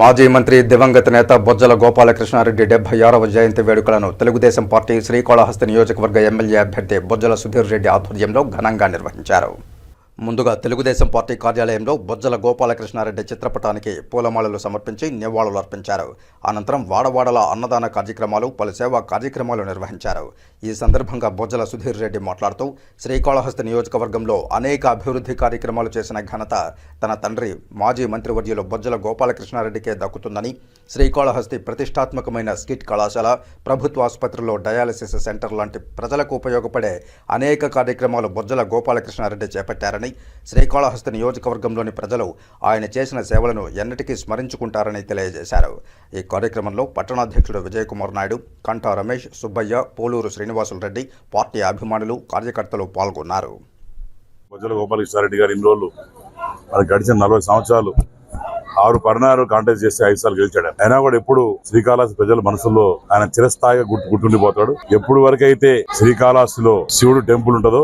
మాజీ మంత్రి దివంగత నేత బొజ్జల గోపాలకృష్ణారెడ్డి డెబ్బై ఆరవ జయంతి వేడుకలను తెలుగుదేశం పార్టీ శ్రీకాళహస్తి నియోజకవర్గ ఎమ్మెల్యే అభ్యర్థి బొజ్జల సుధీర్ రెడ్డి ఆధ్వర్యంలో ఘనంగా నిర్వహించారు. ముందుగా తెలుగుదేశం పార్టీ కార్యాలయంలో బొజ్జల గోపాలకృష్ణారెడ్డి చిత్రపటానికి పూలమాలలు సమర్పించి నివాళులు అర్పించారు. అనంతరం వాడవాడల అన్నదాన కార్యక్రమాలు పలు సేవా కార్యక్రమాలు నిర్వహించారు. ఈ సందర్భంగా బొజ్జల సుధీర్ రెడ్డి మాట్లాడుతూ శ్రీకాళహస్తి నియోజకవర్గంలో అనేక అభివృద్ధి కార్యక్రమాలు చేసిన ఘనత తన తండ్రి మాజీ మంత్రివర్యులు బొజ్జల గోపాలకృష్ణారెడ్డికే దక్కుతుందని శ్రీకాళహస్తి ప్రతిష్టాత్మకమైన స్కిట్ కళాశాల ప్రభుత్వ ఆసుపత్రిలో డయాలసిస్ సెంటర్ లాంటి ప్రజలకు ఉపయోగపడే అనేక కార్యక్రమాలు బొజ్జల గోపాలకృష్ణారెడ్డి చేపట్టారని శ్రీకాళహస్తి నియోజకవర్గంలోని ప్రజలు ఆయన చేసిన సేవలను ఎన్నటికీ స్మరించుకుంటారని తెలియజేశారు. ఈ కార్యక్రమంలో పట్టణాధ్యక్షుడు విజయకుమార్ నాయుడు కంఠా రమేష్ సుబ్బయ్య పోలూరు శ్రీనివాసులు రెడ్డి పార్టీ అభిమానులు కార్యకర్తలు పాల్గొన్నారు. బొజ్జల గోపాలకృష్ణారెడ్డి గారు ఇన్ని రోజులు గడిచిన నలభై సంవత్సరాలు ఆరు పడినారు కాంటెస్ట్ చేసి ఐదు సార్లు గెలిచాడు. అయినా కూడా ఎప్పుడు శ్రీకాళహస్తి ప్రజల మనసులో ఆయన చిరస్థాయిగా గుర్తు గుర్తుండిపోతాడు. ఎప్పుడు వరకైతే శ్రీకాళహస్తిలో శివుడు టెంపుల్ ఉంటుందో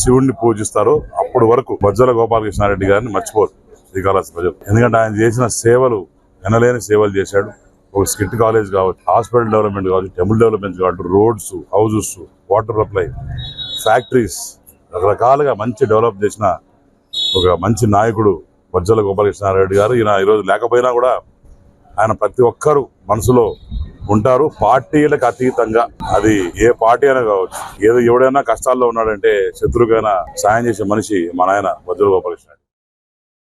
శివుడిని పూజిస్తారో అప్పుడు వరకు బజ్జల గోపాలకృష్ణారెడ్డి గారిని మర్చిపోరు శ్రీకాళహస్తి ప్రజలు. ఎందుకంటే ఆయన చేసిన సేవలు ఎనలేని సేవలు చేశాడు. ఒక స్కిట్ కాలేజ్ కావచ్చు హాస్పిటల్ డెవలప్మెంట్ కావచ్చు టెంపుల్ డెవలప్మెంట్ కావచ్చు roads houses water supply factories రకరకాలుగా మంచి డెవలప్ చేసిన ఒక మంచి నాయకుడు బజ్జల గోపాలకృష్ణారెడ్డి గారు. ఈయన ఈరోజు లేకపోయినా కూడా ఆయన ప్రతి ఒక్కరు మనసులో ఉంటారు. పార్టీలకు అతీతంగా అది ఏ పార్టీ అయినా కావచ్చు. ఏదో ఎవడైనా కష్టాల్లో ఉన్నాడంటే శత్రువుకైనా సాయం చేసే మనిషి మన ఆయన వజ్రగోపాలకృష్ణ